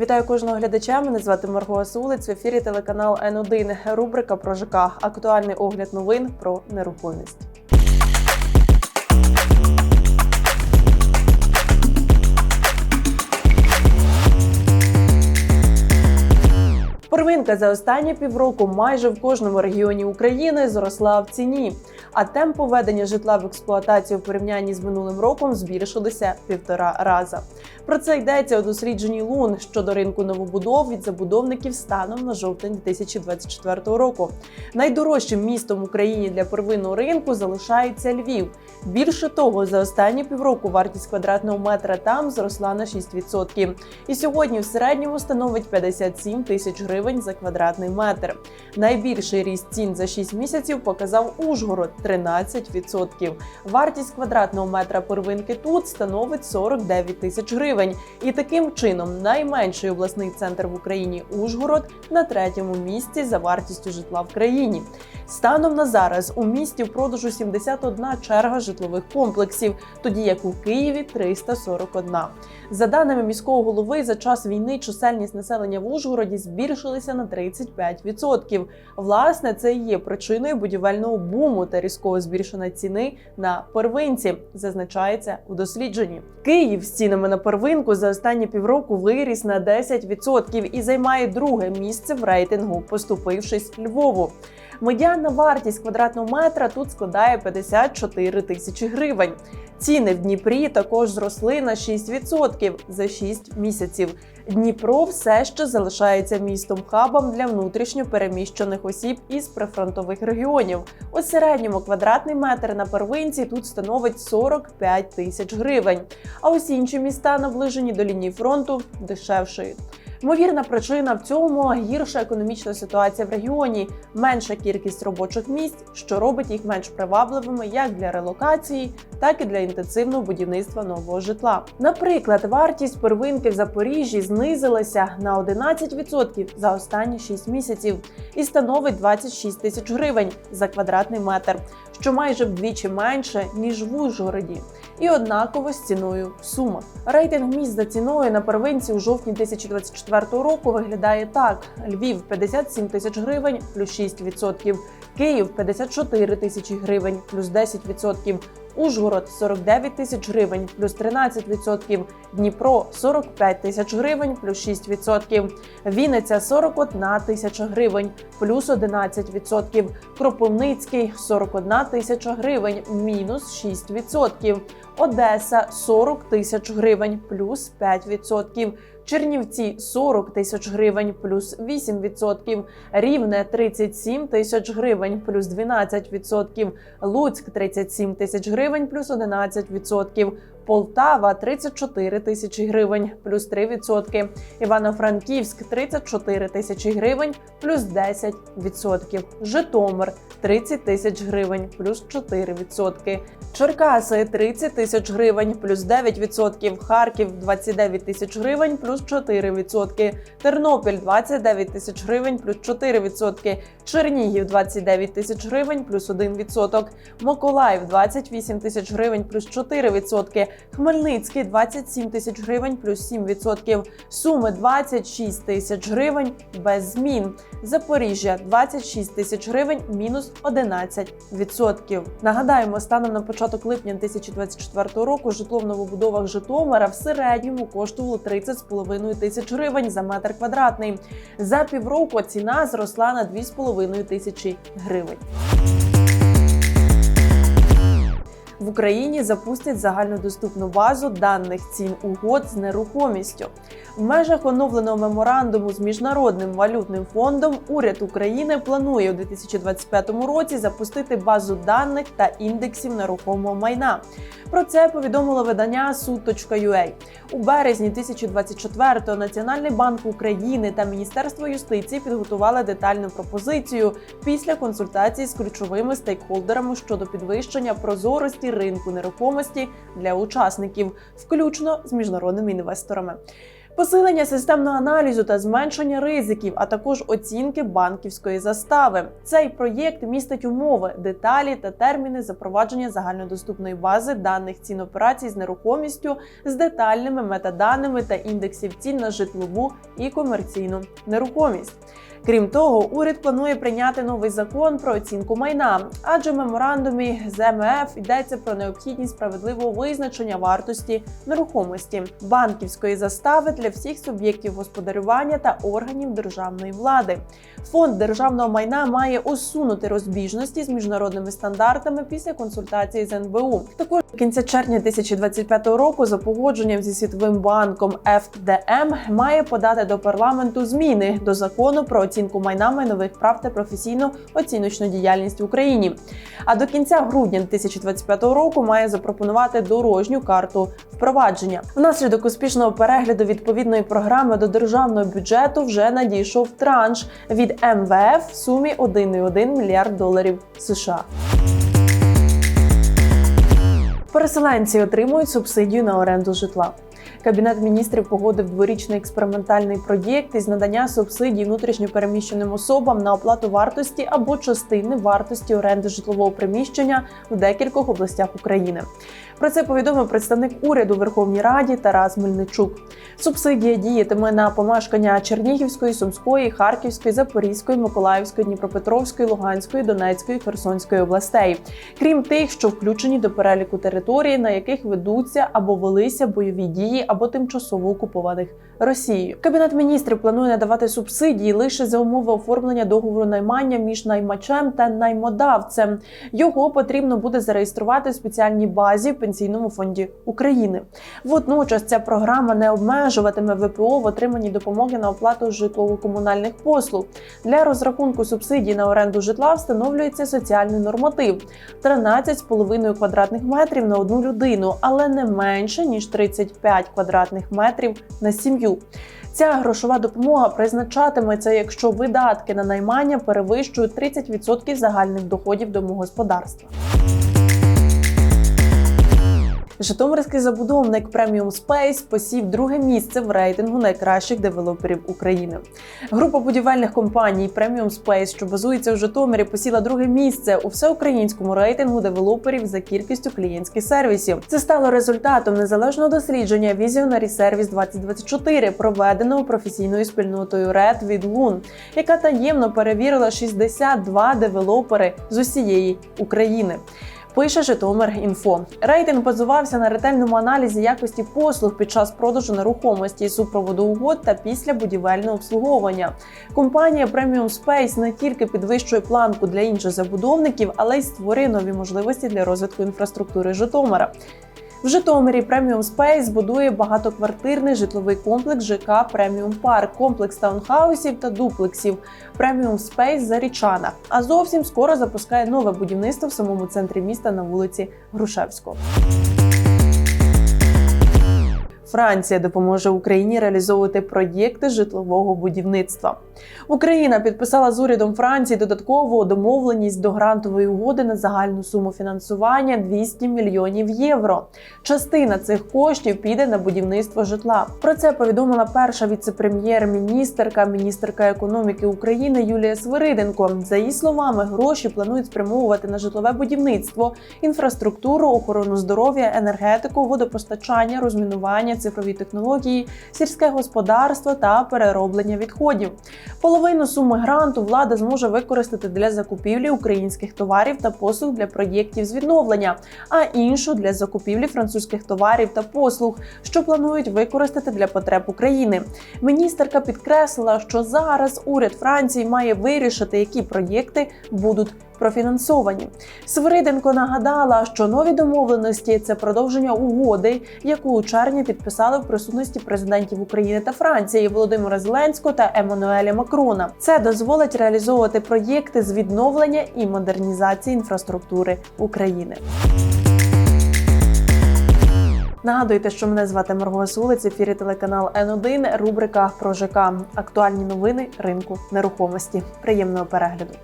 Вітаю кожного глядача. Мене звати Марго Асулиць. В ефірі телеканал Н1. Рубрика про ЖК. Актуальний огляд новин про нерухомість. Первинка за останні півроку майже в кожному регіоні України зросла в ціні, а темп поведення житла в експлуатацію в порівнянні з минулим роком збільшилися півтора раза. Про це йдеться у дослідженні Лун щодо ринку новобудов від забудовників станом на жовтень 2024 року. Найдорожчим містом в Україні для первинного ринку залишається Львів. Більше того, за останні півроку вартість квадратного метра там зросла на 6%. І сьогодні в середньому становить 57 тисяч гривень за квадратний метр. Найбільший ріст цін за 6 місяців показав Ужгород 13%. Вартість квадратного метра первинки тут становить 49 тисяч гривень. І таким чином найменший обласний центр в Україні Ужгород на третьому місці за вартістю житла в країні. Станом на зараз у місті в продажу 71 черга житлових комплексів, тоді як у Києві 341. За даними міського голови, за час війни чисельність населення в Ужгороді збільшилася на 35%. Власне, це і є причиною будівельного буму та різкого збільшення ціни на первинці, зазначається у дослідженні. Київ з цінами на первинку за останні півроку виріс на 10% і займає друге місце в рейтингу, поступившись Львову. Медіанна вартість квадратного метра тут складає 54 тисячі гривень. Ціни в Дніпрі також зросли на 6% за 6 місяців. Дніпро все ще залишається містом хабом для внутрішньо переміщених осіб із прифронтових регіонів. У середньому квадратний метр на первинці тут становить 45 тисяч гривень. А ось інші міста, наближені до лінії фронту, дешевшають. Ймовірна причина в цьому гірша економічна ситуація в регіоні, менша кількість робочих місць, що робить їх менш привабливими як для релокації, так і для інтенсивного будівництва нового житла. Наприклад, вартість первинки в Запоріжжі знизилася на 11% за останні 6 місяців і становить 26 тисяч гривень за квадратний метр, що майже вдвічі менше ніж в Ужгороді, і однаково з ціною. В Сумах. Рейтинг міст за ціною на первинці у жовтні 2024 року виглядає так: Львів 57 тисяч гривень плюс 6%, Київ 54 тисячі гривень плюс 10%, Ужгород 49 тисяч гривень плюс 13%, Дніпро 45 тисяч гривень плюс 6%, Вінниця 41 тисяча гривень плюс 11%, Кропивницький 41 тисяча гривень мінус 6%, Одеса 40 тисяч гривень плюс 5%, Чернівці 40 тисяч гривень плюс 8%, Рівне 37 тисяч гривень плюс 12%, Луцьк 37 тисяч гривень плюс 11%, Полтава 34 тисячі гривень плюс 3%, Івано-Франківськ 34 тисячі гривень плюс 10%, Житомир 30 тисяч гривень плюс 4%, Черкаси 30 тисяч гривень плюс 9%, Харків 29 тисяч гривень плюс 4%, Тернопіль 29 тисяч гривень плюс 4%, Чернігів 29 тисяч гривень плюс 1%, Миколаїв 28 тисяч гривень плюс 4%, Хмельницький 27 тисяч гривень плюс 7%, Суми 26 тисяч гривень без змін, Запоріжжя 26 тисяч гривень мінус 11%. Нагадаємо, станом на початок липня 2024 року житло в новобудовах Житомира в середньому коштувало 30,5 тисяч гривень за метр квадратний. За півроку ціна зросла на 2,5 тисячі гривень. В Україні запустять загальнодоступну базу даних цін угод з нерухомістю. В межах оновленого меморандуму з міжнародним валютним фондом уряд України планує у 2025 році запустити базу даних та індексів нерухомого майна. Про це повідомило видання Суд.ua. у березні 2024-го Національний банк України та Міністерство юстиції підготували детальну пропозицію після консультацій з ключовими стейкхолдерами щодо підвищення прозорості ринку нерухомості для учасників, включно з міжнародними інвесторами. Посилення системного аналізу та зменшення ризиків, а також оцінки банківської застави. Цей проєкт містить умови, деталі та терміни запровадження загальнодоступної бази даних цін операцій з нерухомістю з детальними метаданими та індексів цін на житлову і комерційну нерухомість. Крім того, уряд планує прийняти новий закон про оцінку майна, адже в меморандумі з МФ йдеться про необхідність справедливого визначення вартості нерухомості, банківської застави для всіх суб'єктів господарювання та органів державної влади. Фонд державного майна має усунути розбіжності з міжнародними стандартами після консультації з НБУ. Також до кінця червня 2025 року за погодженням зі світовим банком FDM має подати до парламенту зміни до закону про оцінку майна майнових прав та професійну оціночну діяльність в Україні. А до кінця грудня 2025 року має запропонувати дорожню карту впровадження. Внаслідок успішного перегляду відповідної програми до державного бюджету вже надійшов транш від МВФ в сумі 1,1 мільярд доларів США. Переселенці отримують субсидію на оренду житла. Кабінет міністрів погодив дворічний експериментальний проєкт із надання субсидій внутрішньопереміщеним особам на оплату вартості або частини вартості оренди житлового приміщення в декількох областях України. Про це повідомив представник уряду Верховній Раді Тарас Мельничук. Субсидія діятиме на помешкання Чернігівської, Сумської, Харківської, Запорізької, Миколаївської, Дніпропетровської, Луганської, Донецької, Херсонської областей, крім тих, що включені до переліку територій, на яких ведуться або велися бойові дії або тимчасово окупованих Росією. Кабінет міністрів планує надавати субсидії лише за умови оформлення договору наймання між наймачем та наймодавцем. Його потрібно буде зареєструвати в спеціальній базі в пенсійному фонді України. Водночас ця програма не обмежуватиме ВПО в отриманні допомоги на оплату житлово-комунальних послуг. Для розрахунку субсидій на оренду житла встановлюється соціальний норматив 13,5 квадратних метрів на одну людину, але не менше ніж 35 квадратних метрів на сім'ю. Ця грошова допомога призначатиметься, якщо видатки на наймання перевищують 30% загальних доходів домогосподарства. Житомирський забудовник Premium Space посів друге місце в рейтингу найкращих девелоперів України. Група будівельних компаній Premium Space, що базується у Житомирі, посіла друге місце у всеукраїнському рейтингу девелоперів за кількістю клієнтських сервісів. Це стало результатом незалежного дослідження Visionary Service 2024, проведеного професійною спільнотою Red від Лун, яка таємно перевірила 62 девелопери з усієї України. Пише Житомир інфо. Рейтинг базувався на ретельному аналізі якості послуг під час продажу нерухомості, супроводу угод та після будівельного обслуговування. Компанія Premium Space не тільки підвищує планку для інших забудовників, але й створює нові можливості для розвитку інфраструктури Житомира. В Житомирі Преміум Спейс будує багатоквартирний житловий комплекс ЖК Преміум Парк, комплекс таунхаусів та дуплексів Преміум Спейс Зарічана. А зовсім скоро запускає нове будівництво в самому центрі міста на вулиці Грушевського. Франція допоможе Україні реалізовувати проєкти житлового будівництва. Україна підписала з урядом Франції додаткову домовленість до грантової угоди на загальну суму фінансування 200 мільйонів євро. Частина цих коштів піде на будівництво житла. Про це повідомила перша віце-прем'єр-міністерка, міністерка економіки України Юлія Свириденко. За її словами, гроші планують спрямовувати на житлове будівництво, інфраструктуру, охорону здоров'я, енергетику, водопостачання, розмінування цифрові технології, сільське господарство та перероблення відходів. Половину суми гранту влада зможе використати для закупівлі українських товарів та послуг для проєктів з відновлення, а іншу для закупівлі французьких товарів та послуг, що планують використати для потреб України. Міністерка підкреслила, що зараз уряд Франції має вирішити, які проєкти будуть профінансовані. Свириденко нагадала, що нові домовленості це продовження угоди, яку у червні підписали в присутності президентів України та Франції Володимира Зеленського та Еммануеля Макрона. Це дозволить реалізовувати проєкти з відновлення і модернізації інфраструктури України. Нагадуйте, що мене звати Марго Сулиць, ефірі телеканал Н1, рубрика про ЖК. Актуальні новини ринку нерухомості. Приємного перегляду.